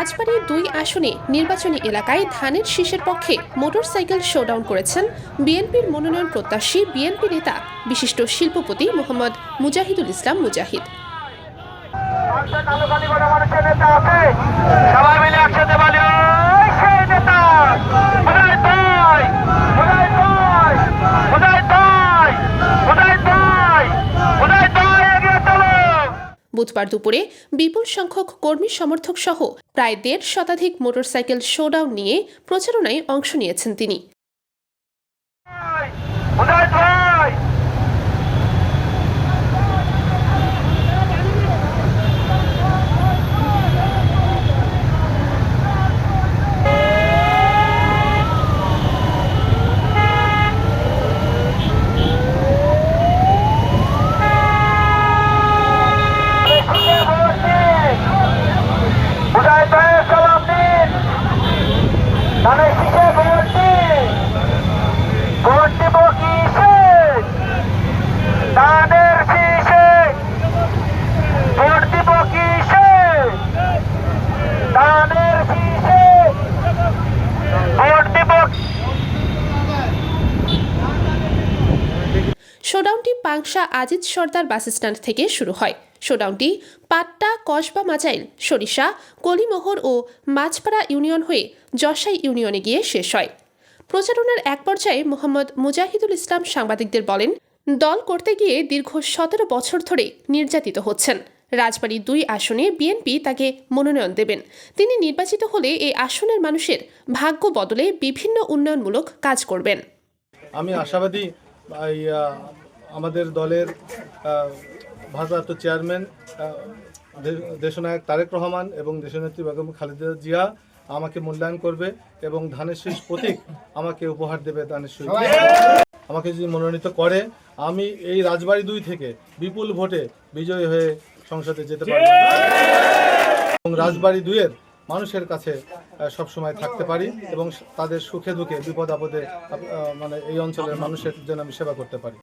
রাজবাড়ীর দুই আসনে নির্বাচনী এলাকায় ধানের শীষের পক্ষে মোটরসাইকেল শোডাউন করেছেন বিএনপির মনোনয়ন প্রত্যাশী বিএনপি নেতা, বিশিষ্ট শিল্পপতি মোহাম্মদ মুজাহিদুল ইসলাম মুজাহিদ। আছে। সবাই মিলে একসাথে বুধবার দুপুরে বিপুল সংখ্যক কর্মী সমর্থক সহ প্রায় দেড় শতাধিক মোটরসাইকেল শোডাউন নিয়ে প্রচারণায় অংশ নিয়েছেন তিনি কোথায় তাই কোথায় তাই সালাম দিন ধানে শিখে ভোট দিন ভোট দিব কিসে ধানের শীষে ভোট দিব কিসে ধানের শীষে ভোট দিব শোডাউনটি পাংশা আজিজ সর্দার বাসস্ট্যান্ড থেকে শুরু হয়। শোডাউনটি পাট্টা, কসবা, মাজাইল, সরিষা, কলিমোহর ও মাছপাড়া ইউনিয়ন হয়ে যশাই ইউনিয়নে গিয়ে শেষ হয়। প্রচারণার এক পর্যায়ে মোহাম্মদ মুজাহিদুল ইসলাম সাংবাদিকদের বলেন, দল করতে গিয়ে দীর্ঘ সতেরো বছর ধরে নির্যাতিত হচ্ছেন। রাজবাড়ী দুই আসনে বিএনপি তাকে মনোনয়ন দেবেন। তিনি নির্বাচিত হলে এই আসনের মানুষের ভাগ্য বদলে বিভিন্ন উন্নয়নমূলক কাজ করবেন। আমি আশাবাদী আমাদের দলের ভারপ্রাপ্ত চেয়ারম্যান দেশনায়ক তারেক রহমান এবং দেশনেত্রী বেগম খালেদা জিয়া আমাকে মূল্যায়ন করবে এবং ধানের শীষ প্রতীক আমাকে উপহার দেবে ধানের শীষ। আমাকে যদি মনোনীত করে আমি এই রাজবাড়ি দুই থেকে বিপুল ভোটে বিজয়ী হয়ে সংসদে যেতে পারি এবং রাজবাড়ি দুইয়ের মানুষের কাছে আহ, সবসময় থাকতে পারি এবং তাদের সুখে দুঃখে বিপদ আপদে মানে এই অঞ্চলের মানুষের জন্য আমি সেবা করতে পারি।